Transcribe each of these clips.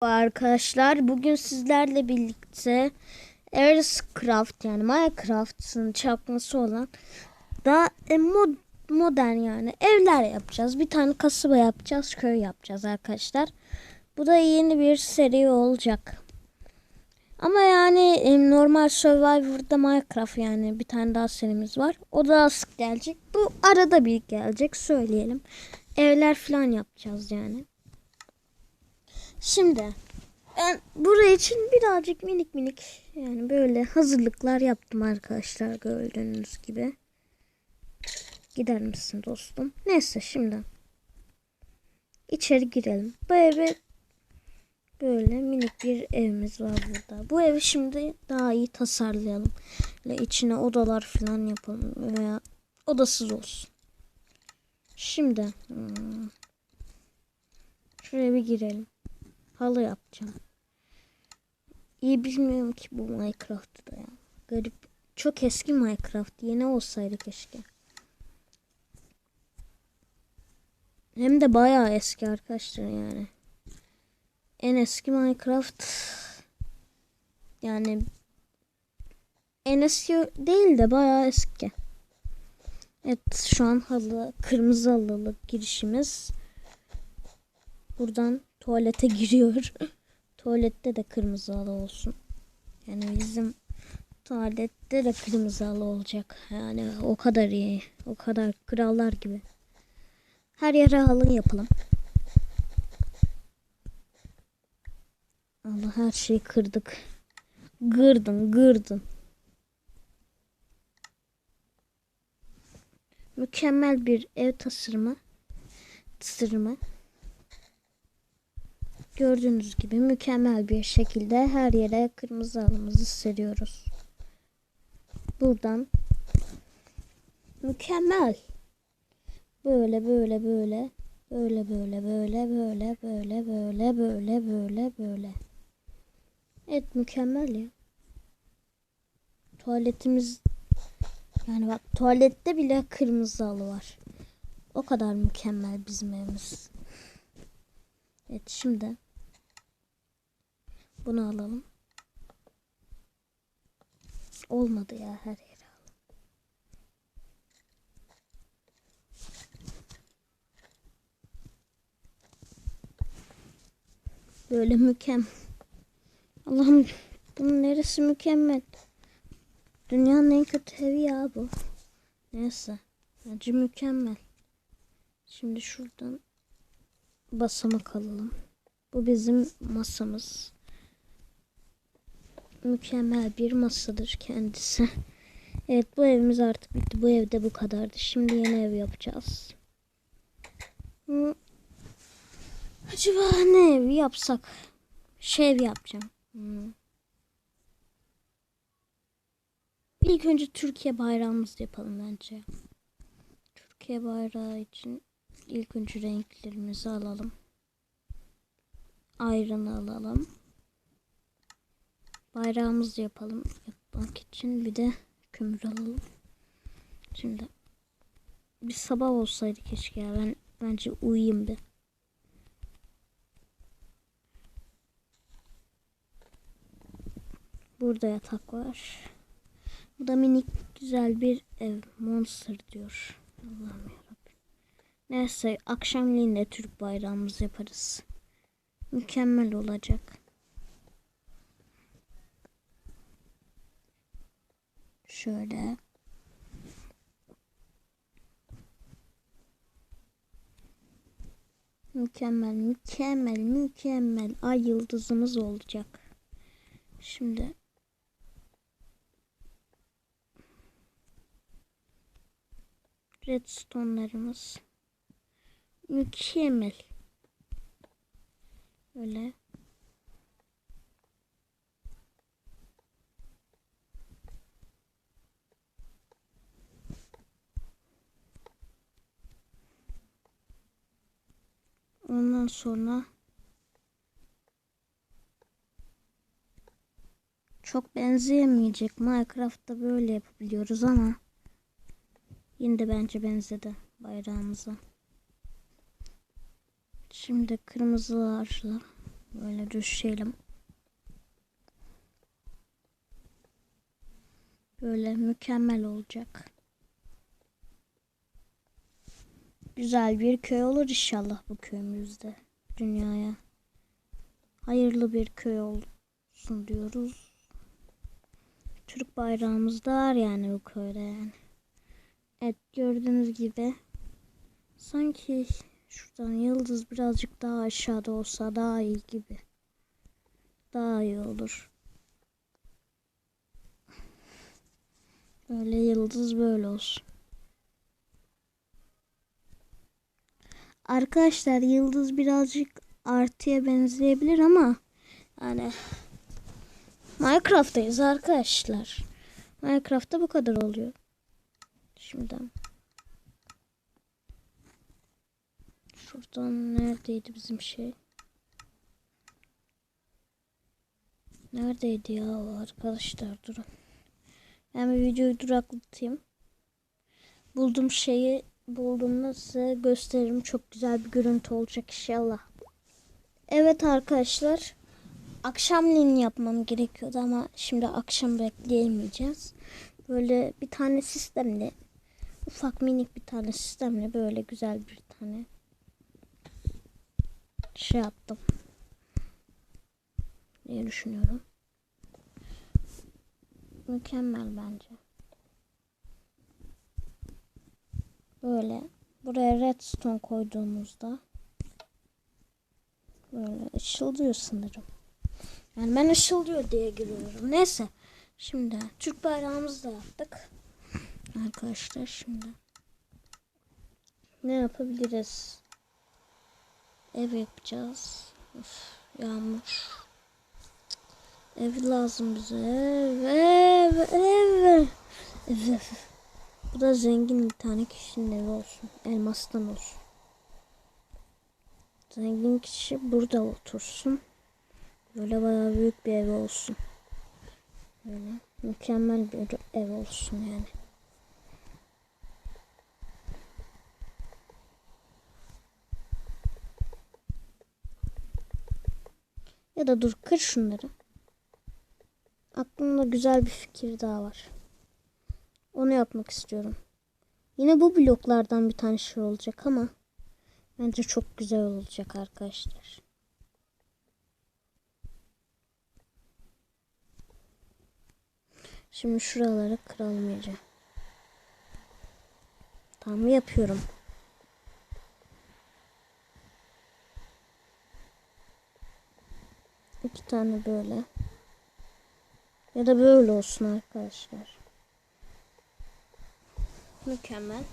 Arkadaşlar bugün sizlerle birlikte Airscraft yani Minecraft'ın çakması olan da e, mod, modern yani evler yapacağız. Bir tane kasaba yapacağız, köy yapacağız arkadaşlar. Bu da yeni bir seri olacak. Ama yani e, normal Survivor'da Minecraft yani bir tane daha serimiz var. O da sık gelecek. Bu arada bir gelecek söyleyelim. Evler falan yapacağız yani. Şimdi ben buraya için birazcık minik minik yani böyle hazırlıklar yaptım arkadaşlar gördüğünüz gibi. Gider misin dostum? Neyse şimdi içeri girelim. Bu eve böyle minik bir evimiz var burada. Bu evi şimdi daha iyi tasarlayalım. Ve içine odalar falan yapalım veya odasız olsun. Şimdi hmm, şuraya bir girelim halı yapacağım. İyi bilmiyorum ki bu Minecraft'ı da ya. Garip. Çok eski Minecraft. Yeni olsaydı keşke. Hem de bayağı eski arkadaşlar yani. En eski Minecraft yani en eski değil de bayağı eski. Evet şu an halı kırmızı halılı girişimiz. Buradan tuvalete giriyor. Tuvalette de kırmızı halı olsun. Yani bizim tuvalette de kırmızı halı olacak. Yani o kadar iyi. O kadar krallar gibi. Her yere halı yapalım. Allah her şeyi kırdık. Gırdın gırdın. Mükemmel bir ev tasarımı. Tasarımı. Gördüğünüz gibi mükemmel bir şekilde her yere kırmızı halımızı seriyoruz. Buradan mükemmel. Böyle böyle böyle böyle böyle böyle böyle böyle böyle böyle böyle böyle. Evet mükemmel ya. Tuvaletimiz yani bak tuvalette bile kırmızı halı var. O kadar mükemmel bizim evimiz. Evet şimdi bunu alalım. Olmadı ya her yere. Böyle mükemmel. Allah'ım bunun neresi mükemmel? Dünyanın en kötü evi ya bu. Neyse. Bence mükemmel. Şimdi şuradan basamak alalım. Bu bizim masamız mükemmel bir masadır kendisi. Evet bu evimiz artık bitti. Bu evde bu kadardı. Şimdi yeni ev yapacağız. Hı. Acaba ne ev yapsak? Şey ev yapacağım. Hı. İlk önce Türkiye bayrağımızı yapalım bence. Türkiye bayrağı için ilk önce renklerimizi alalım. Ayrını alalım bayrağımızı yapalım yapmak için bir de kömür alalım. Şimdi bir sabah olsaydı keşke ya ben bence uyuyayım bir. Burada yatak var. Bu da minik güzel bir ev. Monster diyor. Allah'ım. Neyse akşamleyin de Türk bayrağımızı yaparız. Mükemmel olacak. Şöyle. Mükemmel, mükemmel, mükemmel. Ay yıldızımız olacak. Şimdi redstone'larımız mükemmel. Böyle Ondan sonra çok benzeyemeyecek. Minecraft'ta böyle yapabiliyoruz ama yine de bence benzedi bayrağımıza. Şimdi kırmızılarla Böyle düşelim. Böyle mükemmel olacak. Güzel bir köy olur inşallah bu köyümüzde. Dünyaya. Hayırlı bir köy olsun diyoruz. Türk bayrağımız da var yani bu köyde yani. Evet gördüğünüz gibi sanki şuradan yıldız birazcık daha aşağıda olsa daha iyi gibi. Daha iyi olur. Böyle yıldız böyle olsun. Arkadaşlar yıldız birazcık artıya benzeyebilir ama yani Minecraft'tayız arkadaşlar. Minecraft'ta bu kadar oluyor. Şimdiden. Şuradan neredeydi bizim şey? Neredeydi ya arkadaşlar durun. Ben bir videoyu duraklatayım. Buldum şeyi bulduğumda size gösteririm. Çok güzel bir görüntü olacak inşallah. Evet arkadaşlar. Akşamleyin yapmam gerekiyordu ama şimdi akşam bekleyemeyeceğiz. Böyle bir tane sistemle ufak minik bir tane sistemle böyle güzel bir tane şey yaptım. diye düşünüyorum. Mükemmel bence. Böyle buraya redstone koyduğumuzda böyle ışıldıyor sanırım. Yani ben ışıldıyor diye giriyorum. Neyse. Şimdi Türk bayrağımızı da yaptık. Arkadaşlar şimdi ne yapabiliriz? Ev yapacağız. Of, yağmur. Ev lazım bize. Ev, ev, ev. Ev. Bu da zengin bir tane kişinin evi olsun. Elmastan olsun. Zengin kişi burada otursun. Böyle bayağı büyük bir ev olsun. Böyle mükemmel bir ev olsun yani. Ya da dur kır şunları. Aklımda güzel bir fikir daha var. Onu yapmak istiyorum. Yine bu bloklardan bir tane şey olacak ama bence çok güzel olacak arkadaşlar. Şimdi şuraları kıralım iyice. Tamam yapıyorum. İki tane böyle. Ya da böyle olsun arkadaşlar. Mükemmel.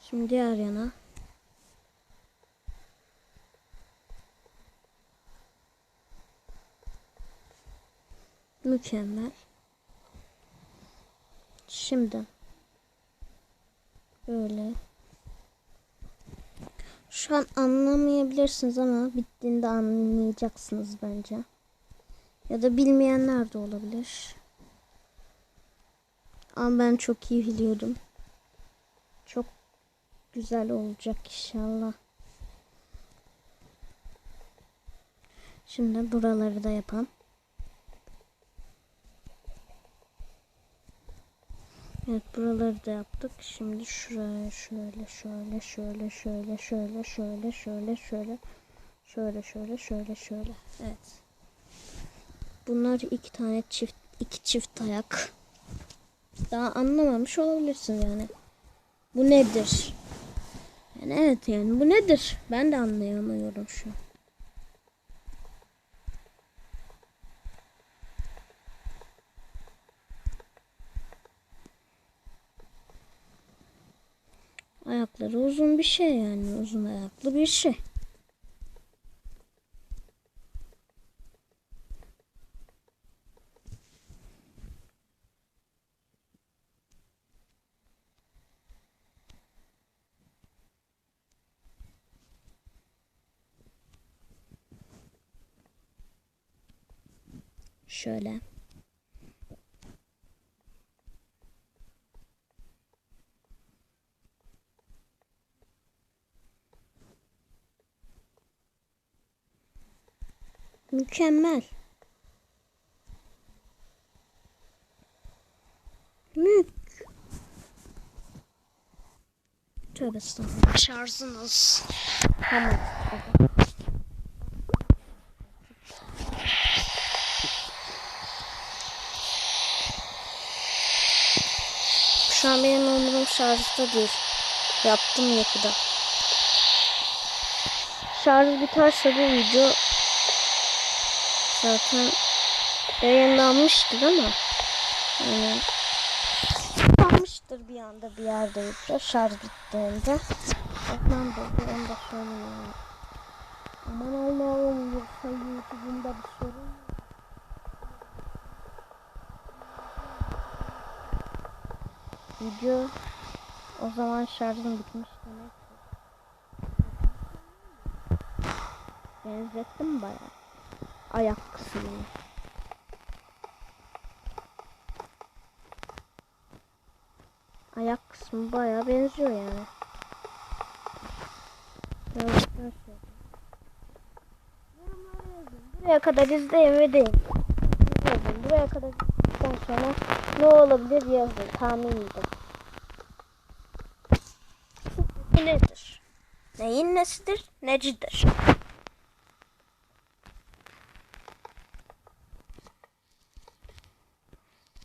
Şimdi diğer yana. Mükemmel. Şimdi böyle şu an anlamayabilirsiniz ama bittiğinde anlayacaksınız bence. Ya da bilmeyenler de olabilir. Ama ben çok iyi biliyordum. Güzel olacak inşallah. Şimdi buraları da yapalım. Evet buraları da yaptık. Şimdi şuraya şöyle şöyle şöyle şöyle şöyle şöyle şöyle şöyle şöyle şöyle şöyle şöyle. Evet. Bunlar iki tane çift iki çift ayak. Daha anlamamış olabilirsin yani. Bu nedir? Yani evet yani bu nedir? Ben de anlayamıyorum şu. Ayakları uzun bir şey yani uzun ayaklı bir şey. Şöyle. Mükemmel. Mük. Tövbe estağfurullah. Şarjınız. Tamam. Şu an benim umurum şarjda değil. Yaptım yakıda. Şarj biterse bu video zaten yayınlanmıştır ama yani kalmıştır bir anda bir yerde video şarj bittiğinde. Ondan dolayı onu da söyleyeyim. Aman Allah'ım yoksa YouTube'umda bir sorun? Video o zaman şarjım bitmiş demek. Benzettim bayağı. Ayak kısmını. Ayak kısmı bayağı benziyor yani. Buraya kadar izleyin ve deyin. Buraya kadar sonra ne olabilir yazın. Tahmin edin. Bu nedir? Neyin nesidir? Necidir?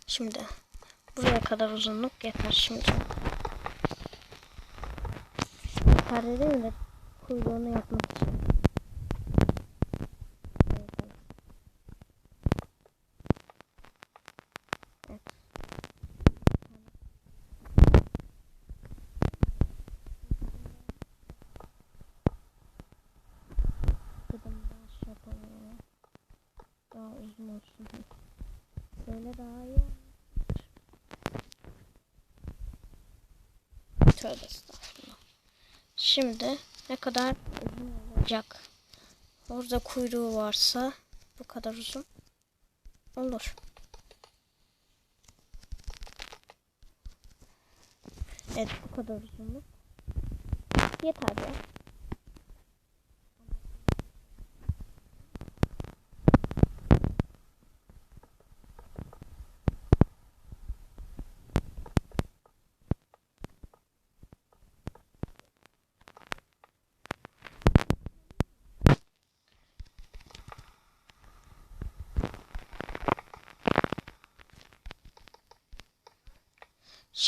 Şimdi buraya kadar uzunluk yeter şimdi. Yeter dedim de kuyruğunu yapmak için. Evet. Dedim daha şey yapalım. Daha uzun olsun. Böyle daha olur. Tövbe estağfurullah. Şimdi ne kadar uzun olacak? Orada kuyruğu varsa bu kadar uzun olur. Evet bu kadar uzunluk. Yeter ya.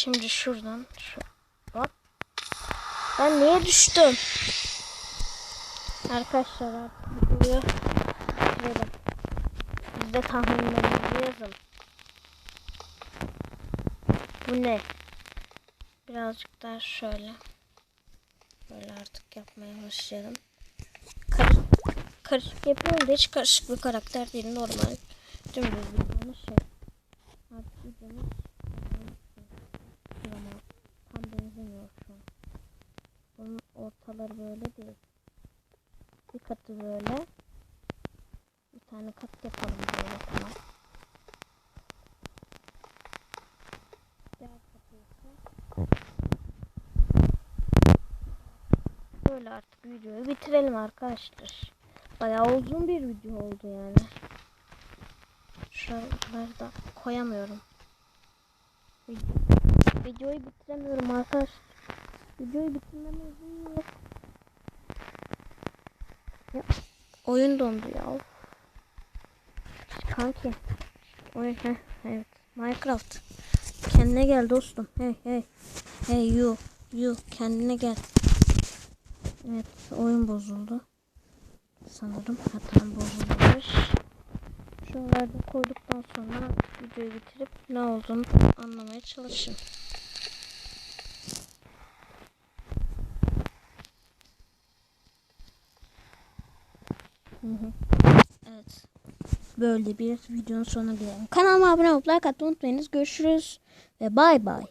Şimdi şuradan şu hop. Ben niye düştüm? Arkadaşlar artık videoyu bitirelim. Siz de tahminlerinizi yazın. Bu ne? Birazcık daha şöyle. Böyle artık yapmaya başlayalım. Karışık, karışık yapıyorum da hiç karışık bir karakter değil. Normal. Dümdüz bir tane şey. Artık videomuz ama tam benzemiyor şu an. Bunun ortaları böyle değil. Bir katı böyle. Bir tane kat yapalım böyle tamam. Böyle artık videoyu bitirelim arkadaşlar. Bayağı uzun bir video oldu yani. Şuraları da koyamıyorum. Video. Videoyu bitiremiyorum arkadaş. Videoyu bitiremem yok. Ya, oyun dondu ya. Kanki. Oyun heh, evet. Minecraft. Kendine gel dostum. Hey hey. Hey you. You kendine gel. Evet oyun bozuldu. Sanırım hatam bozulmuş. Şuralarda koyduktan sonra videoyu bitirip ne olduğunu anlamaya çalışın. Hı hı. Evet. Böyle bir videonun sonuna gelelim. Kanalıma abone olup like atmayı unutmayınız. Görüşürüz ve bay bay.